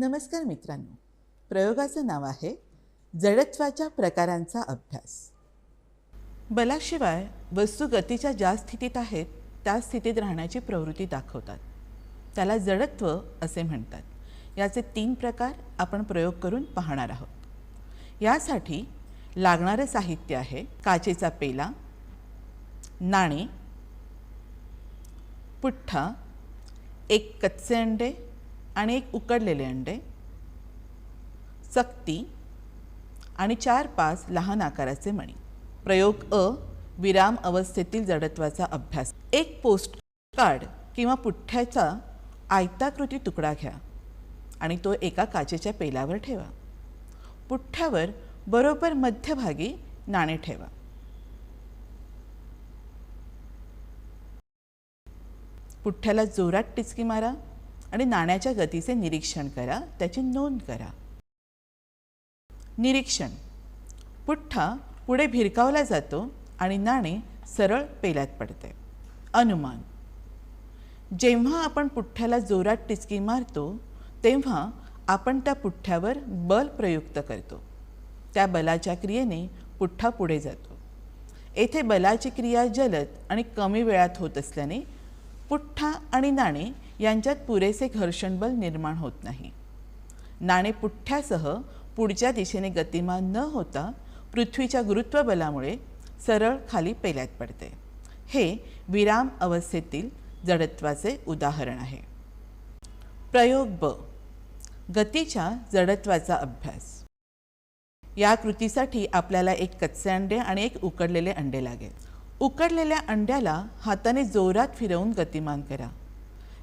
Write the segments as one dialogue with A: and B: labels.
A: नमस्कार मित्रांनो. प्रयोगाचं नाव आहे जडत्वाच्या प्रकारांचा अभ्यास. बलाशिवाय वस्तू गतीच्या ज्या स्थितीत आहेत त्या स्थितीत राहण्याची प्रवृत्ती दाखवतात. त्याला जडत्व असे म्हणतात. याचे तीन प्रकार आपण प्रयोग करून पाहणार आहोत. यासाठी लागणारं साहित्य आहे काचेचा पेला नाणे पुठ्ठा एक कच्चे अंडे आणि एक उकडलेले अंडे चकती आणि चार पाच लहान आकाराचे मणी. प्रयोग अ विराम अवस्थेतील जडत्वाचा अभ्यास. एक पोस्ट कार्ड किंवा पुठ्ठ्याचा आयताकृती तुकडा घ्या आणि तो एका काचेच्या पेलावर ठेवा. पुठ्ठ्यावर बरोबर मध्यभागी नाणे ठेवा. पुठ्ठ्याला जोरात टिचकी मारा. आणि नाण्याच्या गतीचे निरीक्षण करा त्याची नोंद करा. निरीक्षण. पुठ्ठा पुढे भिरकावला जातो आणि नाणे सरळ पेल्यात पडते. अनुमान. जेव्हा आपण पुठ्ठ्याला जोरात टिचकी मारतो तेव्हा आपण त्या पुठ्ठ्यावर बल प्रयुक्त करतो. त्या बलाच्या क्रियेने पुठ्ठा पुढे जातो. येथे बलाची क्रिया जलद आणि कमी वेळात होत असल्याने पुठ्ठा आणि नाणे यांच्यात पुरेसे घर्षण बल निर्माण होत नाही. नाणे पुठ्ठ्यासह पुढच्या दिशेने गतिमान न होता पृथ्वीच्या गुरुत्वबलामुळे सरळ खाली पेल्यात पडते. हे विराम अवस्थेतील जडत्वाचे उदाहरण आहे. प्रयोग ब. गतीच्या जडत्वाचा अभ्यास. या कृतीसाठी आपल्याला एक कच्चे अंडे आणि एक उकडलेले अंडे लागेल. उकडलेल्या अंड्याला हाताने जोरात फिरवून गतिमान करा.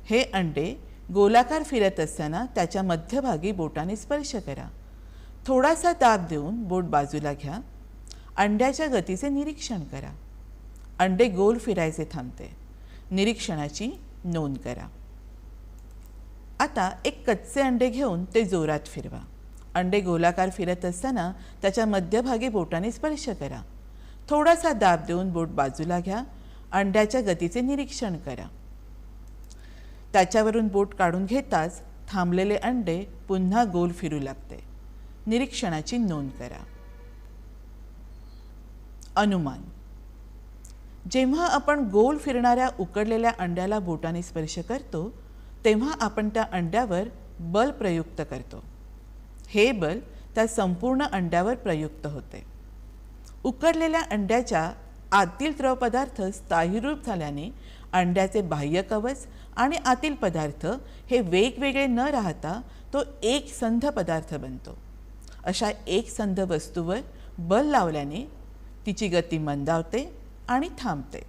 A: हे अंडे गोलाकार फिरत असताना त्याच्या मध्यभागी बोटाने स्पर्श करा. थोडासा दाब देऊन बोट बाजूला घ्या. अंड्याच्या गतीचे निरीक्षण करा. अंडे गोल फिरायचे थांबते. निरीक्षणाची नोंद करा. आता एक कच्चे अंडे घेऊन ते जोरात फिरवा. अंडे गोलाकार फिरत असताना त्याच्या मध्यभागी बोटाने स्पर्श करा. थोडासा दाब देऊन बोट बाजूला घ्या. अंड्याच्या गतीचे निरीक्षण करा. त्याच्यावरून बोट काढून घेताच थांबलेले अंडे पुन्हा गोल फिरू लागते. निरीक्षणाची नोंद करा. अनुमान. जेव्हा आपण गोल फिरणाऱ्या उकडलेल्या अंड्याला बोटाने स्पर्श करतो तेव्हा आपण त्या अंड्यावर बल प्रयुक्त करतो. हे बल त्या संपूर्ण अंड्यावर प्रयुक्त होते. उकडलेल्या अंड्याच्या आतील द्रवपदार्थ स्थायीरूप झाल्याने अंड्याचे बाह्य कवच आणि आतील पदार्थ हे वेगवेगळे न राहता तो एक संध पदार्थ बनतो. अशा एक संध वस्तूवर बल लावल्याने तिची गती मंदावते आणि थांबते.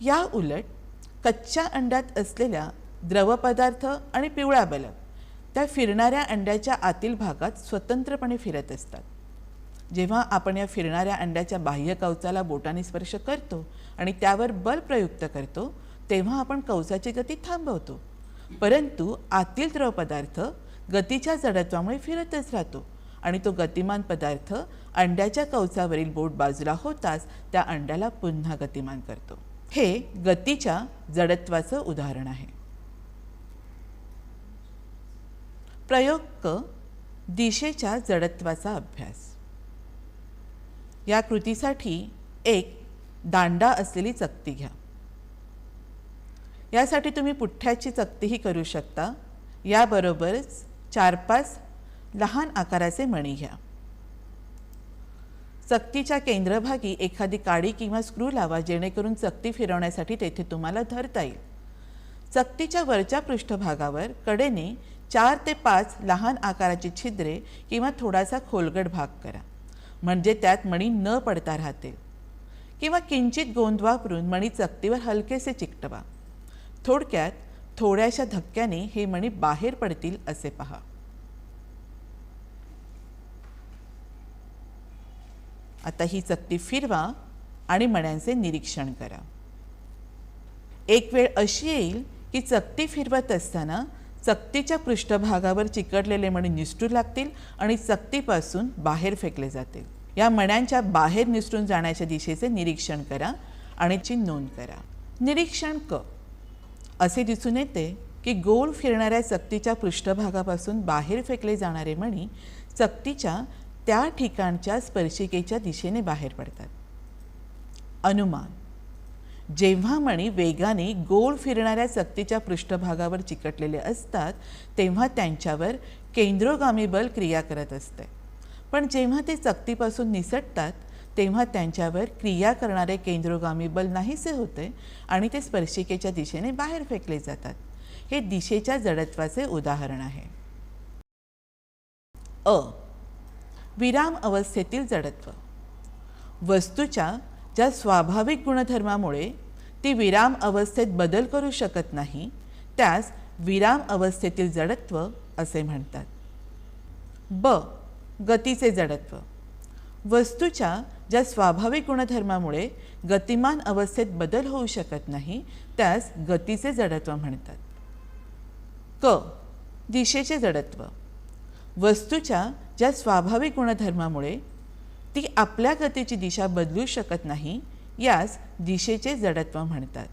A: या उलट कच्च्या अंड्यात असलेल्या द्रवपदार्थ आणि पिवळा बलक त्या फिरणाऱ्या अंड्याच्या आतील भागात स्वतंत्रपणे फिरत असतात. जेव्हा आपण या फिरणाऱ्या अंड्याच्या बाह्य कवचाला बोटाने स्पर्श करतो आणि त्यावर बल प्रयुक्त करतो तेव्हा आपण कवचाची गती थांबवतो. परंतु आतील द्रवपदार्थ गतीच्या जडत्वामुळे फिरतच राहतो आणि तो गतिमान पदार्थ अंड्याच्या कवचावरील बोट बाजूला होताच त्या अंड्याला पुन्हा गतिमान करतो. हे गतीच्या जडत्वाचं उदाहरण आहे. प्रयोग क दिशेच्या जडत्वाचा अभ्यास. या कृतीसाठी एक दांडा असलेली चकती घ्या. यासाठी तुम्ही पुठ्ठ्याची चकतीही करू शकता. याबरोबरच चार पाच लहान आकाराचे मणी घ्या. चकतीच्या केंद्रभागी एखादी काडी किंवा स्क्रू लावा जेणेकरून चकती फिरवण्यासाठी तेथे तुम्हाला धरता येईल. चकतीच्या वरच्या पृष्ठभागावर कडेने चार ते पाच लहान आकाराची छिद्रे किंवा थोडासा खोलगट भाग करा. म्हणजे त्यात मणी न पडता राहतील. किंवा किंचित गोंद वापरून मणी चकतीवर हलकेसे चिकटवा. थोडक्यात थोड्याशा धक्क्याने हे मणी बाहेर पडतील असे पहा. आता ही चकती फिरवा आणि मण्यांचे निरीक्षण करा. एक वेळ अशी येईल की चकती फिरवत असताना चकतीच्या पृष्ठभागावर चिकटलेले मणी निसटू लागतील आणि चकतीपासून बाहेर फेकले जातील. या मण्यांच्या बाहेर निसटून जाण्याच्या दिशेचे निरीक्षण करा आणि ची नोंद करा. निरीक्षण क. असे दिसून येते की गोल फिरणाऱ्या चकतीच्या पृष्ठभागापासून बाहेर फेकले जाणारे मणी चकतीच्या त्या ठिकाणच्या स्पर्शिकेच्या दिशेने बाहेर पडतात. अनुमान. जेव्हा मणी वेगाने गोल फिरणाऱ्या चकतीच्या पृष्ठभागावर चिकटलेले असतात तेव्हा त्यांच्यावर केंद्रोगामी बल क्रिया करत असते. पण जेव्हा ते चकतीपासून निसटतात तेव्हा त्यांच्यावर क्रिया करणारे केंद्रोगामी बल नाहीसे होते आणि ते स्पर्शिकेच्या दिशेने बाहेर फेकले जातात. हे दिशेच्या जडत्वाचे उदाहरण आहे. अ. विराम अवस्थेतील जडत्व. वस्तूच्या ज्या स्वाभाविक गुणधर्मामुळे ती विराम अवस्थेत बदल करू शकत नाही त्यास विराम अवस्थेतील जडत्व असे म्हणतात. ब. गतीचे जडत्व. वस्तूच्या ज्या स्वाभाविक गुणधर्मामुळे गतिमान अवस्थेत बदल होऊ शकत नाही त्यास गतीचे जडत्व म्हणतात. क. दिशेचे जडत्व. वस्तूच्या ज्या स्वाभाविक गुणधर्मामुळे ती आपल्या गतीची दिशा बदलू शकत नाही यास दिशेचे जडत्व म्हणतात.